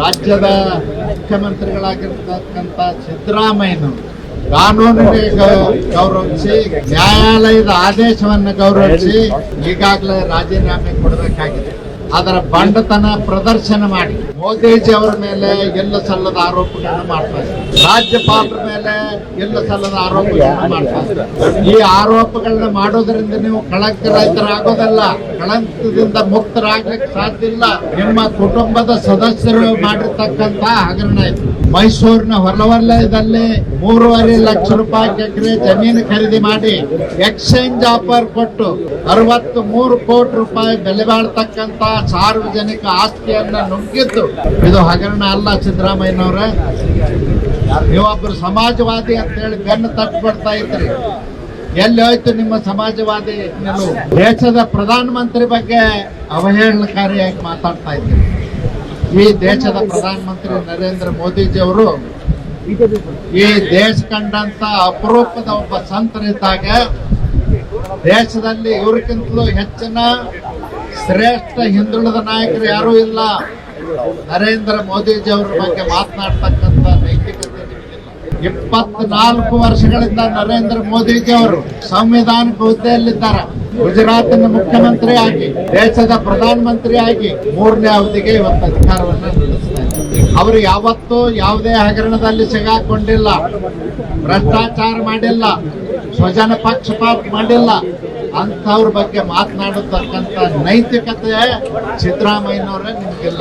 ರಾಜ್ಯದ ಮುಖ್ಯಮಂತ್ರಿಗಳಾಗಿರ್ತಕ್ಕಂಥ ಸಿದ್ದರಾಮಯ್ಯನವರು ಕಾನೂನಿಗೆ ಗೌರವಿಸಿ ನ್ಯಾಯಾಲಯದ ಆದೇಶವನ್ನು ಗೌರವಿಸಿ ಈಗಾಗಲೇ ರಾಜೀನಾಮೆ ಕೊಡಬೇಕಾಗಿದೆ. ಅದರ ಬಂಡತನ ಪ್ರದರ್ಶನ ಮಾಡಿ. ಮೋದಿಜಿ ಅವರ ಮೇಲೆ ಎಲ್ಲ ಸಲ್ಲದ ಆರೋಪಗಳನ್ನು ಮಾಡ್ತಾ ಇದ್ದಾರೆ. ರಾಜ್ಯಪಾಲರ ಮೇಲೆ ಎಲ್ಲ ಸಲ್ಲದ ಆರೋಪಗಳನ್ನು ಮಾಡ್ತಾ ಈ ಆರೋಪಗಳನ್ನ ಮಾಡೋದ್ರಿಂದ ನೀವು ಕಳಂಕರಹಿತರಾಗೋದಲ್ಲ ಕಳಂಕದಿಂದ ಮುಕ್ತರಾಗ್ಲಿಕ್ಕೆ ಸಾಧ್ಯ ಇಲ್ಲ. ನಿಮ್ಮ ಕುಟುಂಬದ ಸದಸ್ಯರು ಮಾಡಿರ್ತಕ್ಕಂತ ಹಗರಣ ಇದು. ಮೈಸೂರಿನ ಹೊಲವಲಯದಲ್ಲಿ ಮೂರುವರೆ ಲಕ್ಷ ರೂಪಾಯಿ ಎಕರೆ ಜಮೀನು ಖರೀದಿ ಮಾಡಿ ಎಕ್ಸ್ಚೇಂಜ್ ಆಫರ್ ಕೊಟ್ಟು ಅರವತ್ತು ಮೂರು ಕೋಟಿ ರೂಪಾಯಿ ಬೆಲೆ ಬಾಳ್ತಕ್ಕಂತ ಸಾರ್ವಜನಿಕ ಆಸ್ತಿಯನ್ನ ನುಗ್ಗಿದ್ದು ಇದು ಹಗರಣ ಅಲ್ಲ ಸಿದ್ದರಾಮಯ್ಯನವ್ರೆ. ನೀವೊಬ್ಬರು ಸಮಾಜವಾದಿ ಅಂತ ಹೇಳಿ ಬೆನ್ನು ತಟ್ಟು ಬಿಡ್ತಾ ಇದ್ರಿ ಎಲ್ಲಿ ಹೋಯ್ತು ನಿಮ್ಮ ಸಮಾಜವಾದಿ? ನಿಲುವು ದೇಶದ ಪ್ರಧಾನಮಂತ್ರಿ ಬಗ್ಗೆ ಅವಹೇಳನಕಾರಿಯಾಗಿ ಮಾತಾಡ್ತಾ ಇದ್ದೀರಿ. ಈ ದೇಶದ ಪ್ರಧಾನಮಂತ್ರಿ ನರೇಂದ್ರ ಮೋದಿಜಿ ಅವರು ಈ ದೇಶ ಕಂಡಂತ ಅಪರೂಪದ ಒಬ್ಬ ಸಂತರಿದ್ದಾಗ ದೇಶದಲ್ಲಿ ಇವ್ರಿಗಿಂತಲೂ ಹೆಚ್ಚಿನ ಶ್ರೇಷ್ಠ ಹಿಂದುಳಿದ ನಾಯಕರು ಯಾರೂ ಇಲ್ಲ. ನರೇಂದ್ರ ಮೋದಿಜಿ ಅವರ ಬಗ್ಗೆ ಮಾತನಾಡ್ತಕ್ಕಂಥ ನೈತಿಕತೆ ಇಪ್ಪತ್ನಾಲ್ಕು ವರ್ಷಗಳಿಂದ ನರೇಂದ್ರ ಮೋದಿಜಿ ಅವರು ಸಂವಿಧಾನಿಕ ಹುದ್ದೆಯಲ್ಲಿದ್ದಾರೆ. ಗುಜರಾತಿನ ಮುಖ್ಯಮಂತ್ರಿ ಆಗಿ, ದೇಶದ ಪ್ರಧಾನಮಂತ್ರಿ ಆಗಿ ಮೂರನೇ ಅವಧಿಗೆ ಇವತ್ತು ಅಧಿಕಾರವನ್ನು ಅವರು ಯಾವತ್ತೂ ಯಾವುದೇ ಹಗರಣದಲ್ಲಿ ಸಿಗಾಕೊಂಡಿಲ್ಲ. ಭ್ರಷ್ಟಾಚಾರ ಮಾಡಿಲ್ಲ. ಸ್ವಜನ ಪಕ್ಷಪಾತ ಮಾಡಿಲ್ಲ. ಅಂಥವ್ರ ಬಗ್ಗೆ ಮಾತನಾಡತಕ್ಕಂಥ ನೈತಿಕತೆ ಸಿದ್ದರಾಮಯ್ಯನವರೇ ನಿಮಗಿಲ್ಲ.